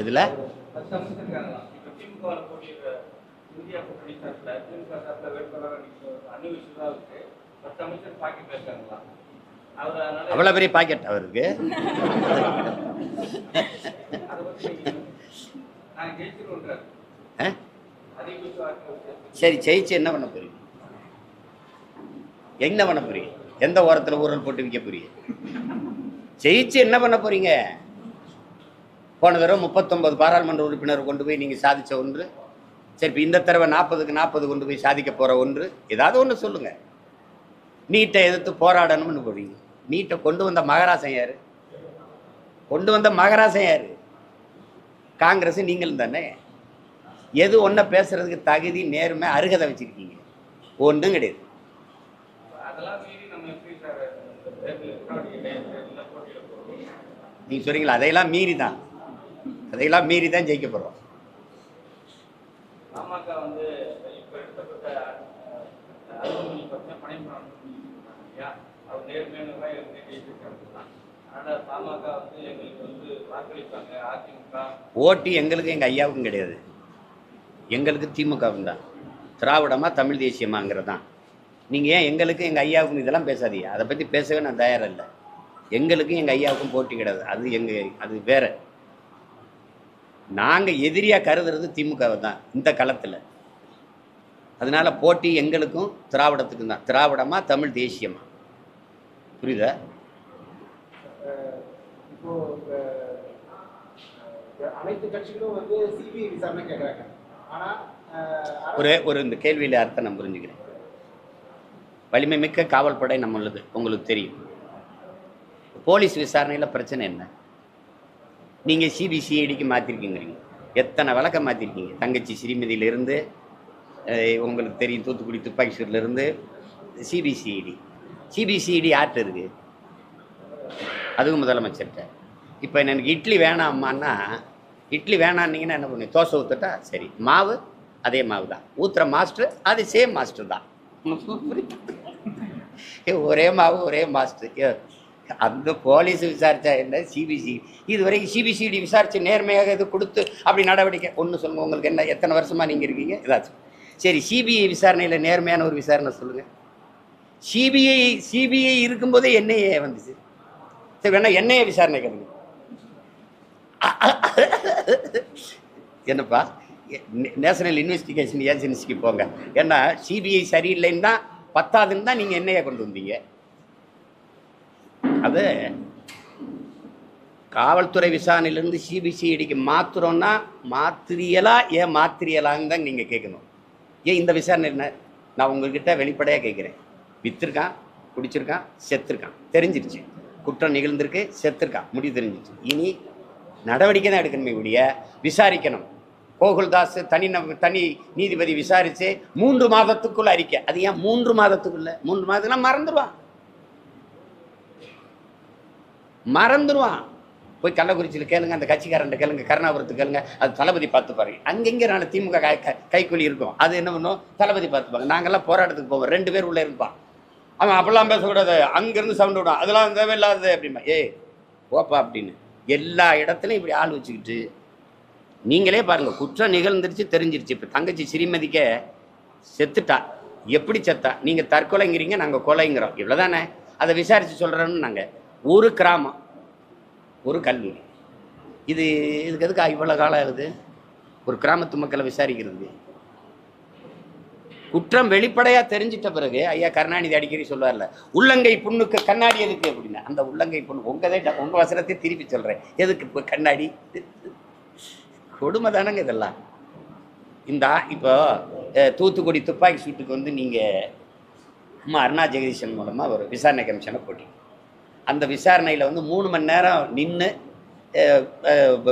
எதில்? அவ்வளோ பெரிய பாக்கெட் அவருக்கு சரி ஜெயிச்சு என்ன பண்ண போறீங்க? என்ன பண்ண போறீங்க? எந்த ஓரத்தில் ஊரல் போட்டு விற்க போறீங்க? ஜெயிச்சு என்ன பண்ண போறீங்க? போன தடவை முப்பத்தொன்பது பாராளுமன்ற உறுப்பினர் கொண்டு போய் நீங்கள் சாதித்த ஒன்று. சரி இப்போ இந்த தடவை நாற்பதுக்கு நாற்பது கொண்டு போய் சாதிக்க போகிற ஒன்று. ஏதாவது ஒன்று சொல்லுங்கள் நீட்டை எதிர்த்து போராடணும்னு போறீங்க. நீட்டை கொண்டு வந்த மகராசன் யார்? கொண்டு வந்த மகராசன் யார்? காங்கிரஸ் நீங்களும் தானே. எது ஒன்றை பேசுறதுக்கு தகுதி நேர்மை அருகதை வச்சுருக்கீங்க? ஒன்றும் கிடையாது அதெல்லாம் மீறி நம்ம எப்படி சார் தேர்தல் போட்டியிட போறோம் நீங்க சொல்றீங்களா? அதையெல்லாம் மீறி தான். அதையெல்லாம் மீறி தான் ஜெயிக்க போகிறோம் ஓட்டு எங்களுக்கு எங்கள் ஐயாவுக்கும் கிடையாது. எங்களுக்கு திமுகவும் தான். திராவிடமா தமிழ் தேசியமாங்கிறது தான் நீங்கள் ஏன் எங்களுக்கு எங்கள் ஐயாவுக்கும் இதெல்லாம் பேசாதீங்க. அதை பற்றி பேசவே நான் தயாராக இல்லை எங்களுக்கும் எங்கள் ஐயாவுக்கும் போட்டி கிடையாது. அது எங்கள் அது வேற. நாங்கள் எதிரியாக கருதுறது திமுகவை தான் இந்த களத்தில். அதனால போட்டி எங்களுக்கும் திராவிடத்துக்கும் தான். திராவிடமா தமிழ் தேசியமா? புரியுதா? அனைத்து கட்சிகளும் வந்து சிபிஐ விசாரணை கேட்குறாங்க ஆனா அஹ், அரசு- ஒரு ஒரு இந்த கேள்வியில் அர்த்தம் நான் புரிஞ்சுக்கிறேன். வலிமை மிக்க காவல்படை நம்மளுது உங்களுக்கு தெரியும். போலீஸ் விசாரணையில் பிரச்சனை என்ன? நீங்கள் சிபிசிஐடிக்கு மாற்றிருக்கீங்கிறீங்க எத்தனை வழக்கம் மாற்றிருக்கீங்க தங்கச்சி ஸ்ரீமதியிலிருந்து உங்களுக்கு தெரியும் தூத்துக்குடி துப்பாக்கி சூட்லேருந்து சிபிசிஐடி சிபிசிஐடி ஆர்ட் இருக்குது அதுவும் முதலமைச்சர்கிட்ட. இப்போ எனக்கு இட்லி வேணாம்மான்னா இட்லி வேணான்னீங்கன்னா என்ன பண்ணுவேன் தோசை ஊற்றுட்டா சரி. மாவு அதே மாவு தான் ஊற்றுற மாஸ்டர் அது சேம் மாஸ்டர் தான். ஒரே மாவு ஒரே மாஸ்டர். ஏ, அந்த போலீஸ் விசாரிச்சா என்ன? சிபிசி இதுவரைக்கும் சிபிசிடி விசாரித்து நேர்மையாக இது கொடுத்து அப்படி நடவடிக்கை. ஒன்று சொல்லுங்க உங்களுக்கு என்ன? எத்தனை வருஷமாக நீங்கள் இருக்கீங்க? ஏதாச்சும் சரி சிபிஐ விசாரணையில் நேர்மையான ஒரு விசாரணை சொல்லுங்கள் சிபிஐ சிபிஐ இருக்கும்போதே என்ஐஏ வந்துச்சு. சரி வேணா என்னையே விசாரணை கேளுங்க. என்னப்பா? நேஷனல் இன்வெஸ்டிகேஷன் ஏஜென்சிக்கு போங்க. ஏன்னா சிபிஐ சரியில்லைன்னு தான் பத்தாதுன்னு தான் நீங்கள் என்ஐஏ கொண்டு வந்தீங்க. அது காவல்துறை விசாரணையிலேருந்து சிபிசிஐடிக்கு மாத்துறோம்னா மாத்திரியலா ஏன் மாத்திரியலான்னு தான் நீங்கள் கேட்கணும். ஏன் இந்த விசாரணை என்ன? நான் உங்ககிட்ட வெளிப்படையாக கேட்குறேன். விற்றுருக்கான் குடிச்சிருக்கான் செத்துருக்கான். தெரிஞ்சிருச்சு. குற்றம் நிகழ்ந்திருக்கு செத்துருக்கான். முடிவு தெரிஞ்சிருச்சு. இனி நடவடிக்கை தான் எடுக்கணுமே ஒழிய விசாரிக்கணும். கோகுல்தாஸ் தனி நப- தனி நீதிபதி விசாரித்து மூன்று மாதத்துக்குள்ள அறிக்கை. அது ஏன் மூன்று மாதத்துக்குள்ள? மூன்று மாதத்துக்குலாம் மறந்துடுவான் மறந்துடுவான் போய் கள்ளக்குறிச்சியில் கேளுங்க அந்த கட்சிக்காரன் கேளுங்க கருணாபுரத்து கேளுங்க அது தளபதி பார்த்துப்பாரு. அங்கெங்கே நான் திமுக கை கைக்கூலி இருக்கும். அது என்ன பண்ணும்? தளபதி பார்த்துப்பாங்க. நாங்கள்லாம் போராட்டத்துக்கு போவோம். ரெண்டு பேர் உள்ளே இருப்பான். அவன் அப்படிலாம் பேசக்கூடாது. அங்கேருந்து சவுண்டு விடும் அதெல்லாம் தேவையில்லாதது அப்படிம்பா. ஏய் ஓப்பா அப்படின்னு. எல்லா இடத்துலையும் இப்படி ஆள் வச்சுக்கிட்டு நீங்களே பாருங்கள் குற்றம் நிகழ்ந்துருச்சு தெரிஞ்சிருச்சு. இப்போ தங்கச்சி ஸ்ரீமதிக்கே செத்துட்டா. எப்படி செத்தா? நீங்கள் தற்கொலைங்கிறீங்க நாங்கள் கொலைங்கிறோம். இவ்வளோதானே அதை விசாரித்து சொல்கிறோன்னு நாங்கள் ஒரு கிராமம் ஒரு கல்லூரி இது இதுக்கு எதுக்கு இவ்வளோ காலம் ஆகுது? ஒரு கிராமத்து மக்களை விசாரிக்கிறது குற்றம் வெளிப்படையாக தெரிஞ்சிட்ட பிறகு ஐயா கருணாநிதி அடிக்கடி சொல்லுவார்ல உள்ளங்கை புண்ணுக்கு கண்ணாடி எதுக்கு? அப்படின்னா. அந்த உள்ளங்கை புண்ணு உங்கதே உங்க வசனத்தை திருப்பி சொல்றேன். எதுக்கு இப்போ கண்ணாடி? கொடுமை தானங்க இதெல்லாம். இந்த இப்போ தூத்துக்குடி துப்பாக்கி சூட்டுக்கு வந்து நீங்கள் அம்மா அருணா ஜெகதீஷன் மூலமாக ஒரு விசாரணை கமிஷனை போட்டி அந்த விசாரணையில் வந்து மூணு மணி நேரம் நின்று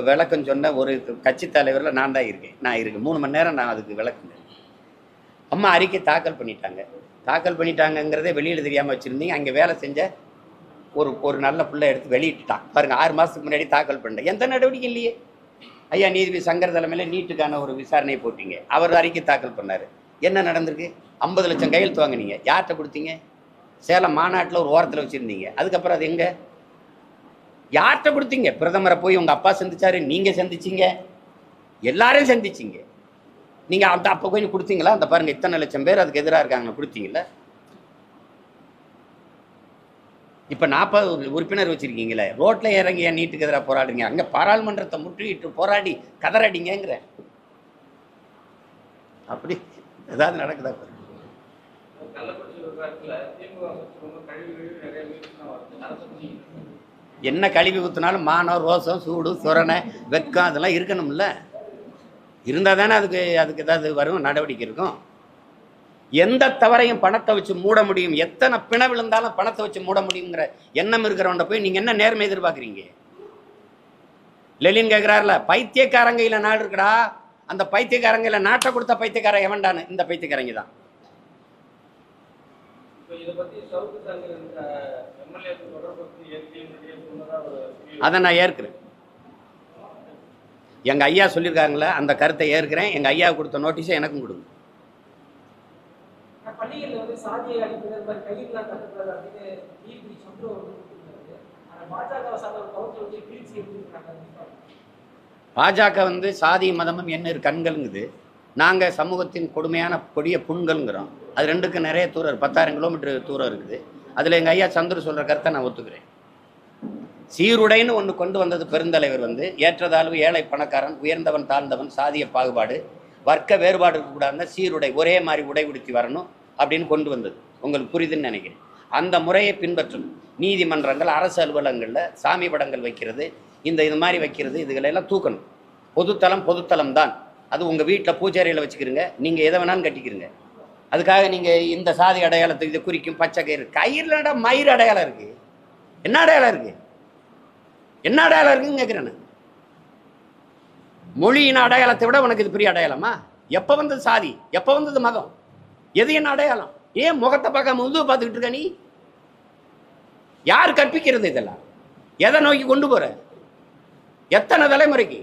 விளக்கம் சொன்ன ஒரு கட்சி தலைவரில் நான் தான் இருக்கேன். நான் இருக்கேன். மூணு மணி நேரம் நான் அதுக்கு விளக்கம் அம்மா அறிக்கை தாக்கல் பண்ணிட்டாங்க. தாக்கல் பண்ணிட்டாங்கங்கிறதே வெளியில் தெரியாமல் வச்சுருந்தீங்க. அங்கே வேலை செஞ்ச ஒரு ஒரு நல்ல பிள்ளை எடுத்து வெளியிட்டுட்டான். பாருங்க ஆறு மாதத்துக்கு முன்னாடி தாக்கல் பண்ணிட்டேன் எந்த நடவடிக்கை இல்லையே. ஐயா நீதிபதி சங்கர் தலைமையில் நீட்டுக்கான ஒரு விசாரணை போட்டீங்க. அவர் அறிக்கை தாக்கல் பண்ணார். என்ன நடந்திருக்கு? ஐம்பது லட்சம் கையெழுத்து வாங்கினீங்க. யார்கிட்ட கொடுத்தீங்க? சேலம் மாநாட்டில் ஒரு ஓரத்தில் வச்சுருந்தீங்க. அதுக்கப்புறம் அது எங்கே? யார்கிட்ட கொடுத்தீங்க? பிரதமரை போய் உங்க அப்பா சந்திச்சாரு நீங்க சந்திச்சீங்க. எல்லாரையும் சந்திச்சீங்க. நீங்க அந்த அப்போ கொஞ்சம் கொடுத்தீங்களா? அந்த பாருங்க இத்தனை லட்சம் பேர் அதுக்கு எதிராக இருக்காங்க கொடுத்தீங்களா இப்போ நாற்பது உறுப்பினர் வச்சிருக்கீங்களே ரோட்ல இறங்கி என் நீட்டுக்கு எதிராக போராடுறீங்க? அங்கே பாராளுமன்றத்தை முற்றுகிட்டு போராடி கதறடிங்கிற அப்படி ஏதாவது நடக்குதா? பாருங்க. என்ன கழிவு கழிவு என்ன கழுவி ஊற்றினாலும் மானம் ரோசம் சூடு சுரணை வெக்கம் அதெல்லாம் இருக்கணும்ல. இருந்தால் தானே அதுக்கு அதுக்கு ஏதாவது வரும் நடவடிக்கை இருக்கும். எந்த தவறையும் பணத்தை வச்சு மூட முடியும். எத்தனை பிண விழுந்தாலும் பணத்தை வச்சு மூட முடியுங்கிற எண்ணம் இருக்கிறவன்ட போய் நீங்கள் என்ன நேர்மை எதிர்பார்க்குறீங்க? லெலின் கேட்குறாருல பைத்தியக்காரங்கையில் நாடு இருக்குடா. அந்த பைத்தியக்காரங்கையில் நாட்டை கொடுத்த பைத்தியக்காரன் எவன்டான்னு? இந்த பைத்தியக்காரங்க தான் இப்போ இதை பத்தி சவுக்கு சங்கர் எம்எல்ஏ தொடர்பு ஏற்கனவே சொன்னதா ஒரு அதை நான் ஏற்கிறேன். எங்கள் ஐயா சொல்லியிருக்காங்களே அந்த கருத்தை ஏற்கிறேன். எங்கள் ஐயா கொடுத்த நோட்டீஸை எனக்கும் கொடுங்க. பாஜக வந்து சாதி மதமும் என்ன கண்கள்ங்குது. நாங்கள் சமூகத்தின் கொடுமையான கொடிய புண்கள்ங்கிறோம். அது ரெண்டுக்கும் நிறைய தூரம் இருக்கு. பத்தாயிரம் கிலோமீட்டர் தூரம் இருக்குது. அதில் எங்கள் ஐயா சந்துரு சொல்கிற கருத்தை நான் ஒத்துக்கிறேன். சீருடைன்னு ஒன்று கொண்டு வந்தது பெருந்தலைவர் வந்து ஏற்றதாழ்வு ஏழை பணக்காரன் உயர்ந்தவன் தாழ்ந்தவன் சாதிய பாகுபாடு வர்க்க வேறுபாடு இருக்கக்கூடாதுன்னா சீருடை ஒரே மாதிரி உடை உடுத்தி வரணும் அப்படின்னு கொண்டு வந்தது. உங்களுக்கு புரியுதுன்னு நினைக்கிறேன். அந்த முறையை பின்பற்றணும். நீதிமன்றங்கள் அரசு அலுவலகங்களில் சாமி படங்கள் வைக்கிறது இந்த இது மாதிரி வைக்கிறது இதுகளெல்லாம் தூக்கணும். பொதுத்தலம் பொதுத்தலம் தான். அது உங்கள் வீட்டில் பூஜாரியில் வச்சுக்கிறீங்க நீங்கள் எதை வேணாலும் கட்டிக்கிறீங்க அதுக்காக நீங்கள் இந்த சாதி அடையாளத்துக்கு இதை குறிக்கும் பச்சை கயிறு. கயிறுலடா மயிர் அடையாளம் இருக்குது என்ன அடையாளம் இருக்குது என்ன அடையாளம் இருக்குன்னு கேட்குறேன் மொழியின் அடையாளத்தை விட உனக்கு இது பெரிய அடையாளமா? எப்போ வந்தது சாதி? எப்போ வந்தது மதம்? எது என்ன அடையாளம்? ஏன் முகத்தை பார்க்காம முதுகு பார்த்துக்கிட்டு இருக்க நீ? யார் கற்பிக்கிறது இதெல்லாம்? எதை நோக்கி கொண்டு போகிற எத்தனை தலைமுறைக்கு?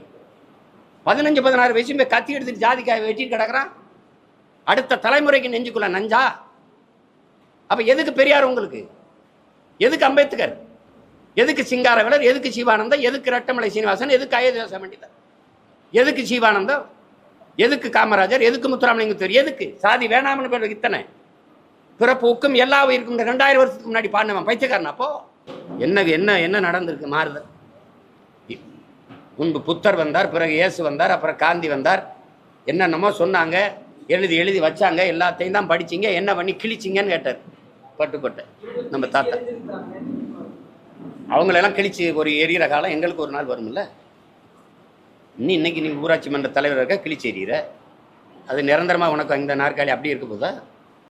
பதினஞ்சு பதினாறு வயசு கத்தி எடுத்துட்டு ஜாதிக்காய் வெட்டிட்டு கிடக்குறான். அடுத்த தலைமுறைக்கு நெஞ்சுக்குள்ள நஞ்சா? அப்ப எதுக்கு பெரியார் உங்களுக்கு? எதுக்கு அம்பேத்கர்? எதுக்கு சிங்காரவேலர்? எதுக்கு சிவானந்தம் எதுக்கு ரெட்டமலை சீனிவாசன்? எதுக்கு அயோத்தியாச பண்டிதர் எதுக்கு சிவானந்தம் எதுக்கு காமராஜர்? எதுக்கு முத்துராமலிங்கம் தெரியும் எதுக்கு? சாதி வேணாம்னு பேர் இத்தனை. பிறப்புக்கும் எல்லா உயிருக்கும் இந்த ரெண்டாயிரம் வருஷத்துக்கு முன்னாடி பாடினவன் பைத்தியக்காரன் அப்போ. என்ன என்ன என்ன நடந்திருக்கு மாறுதல்? முன்பு புத்தர் வந்தார் பிறகு இயேசு வந்தார் அப்புறம் காந்தி வந்தார். என்னென்னமோ சொன்னாங்க எழுதி எழுதி வச்சாங்க எல்லாத்தையும் தான் படிச்சிங்க என்ன பண்ணி கிழிச்சிங்கன்னு கேட்டார். பட்டுக்கோட்டை நம்ம தாத்தா. அவங்களெல்லாம் கிழிச்சு ஒரு எரியிற காலம் எங்களுக்கு ஒரு நாள் வரும்ல? இன்னும் இன்னைக்கு நீ ஊராட்சி மன்ற தலைவர் இருக்க கிழிச்சு எறிகிற அது நிரந்தரமாக உனக்கு இந்த நாற்காலி அப்படி இருக்க போதா?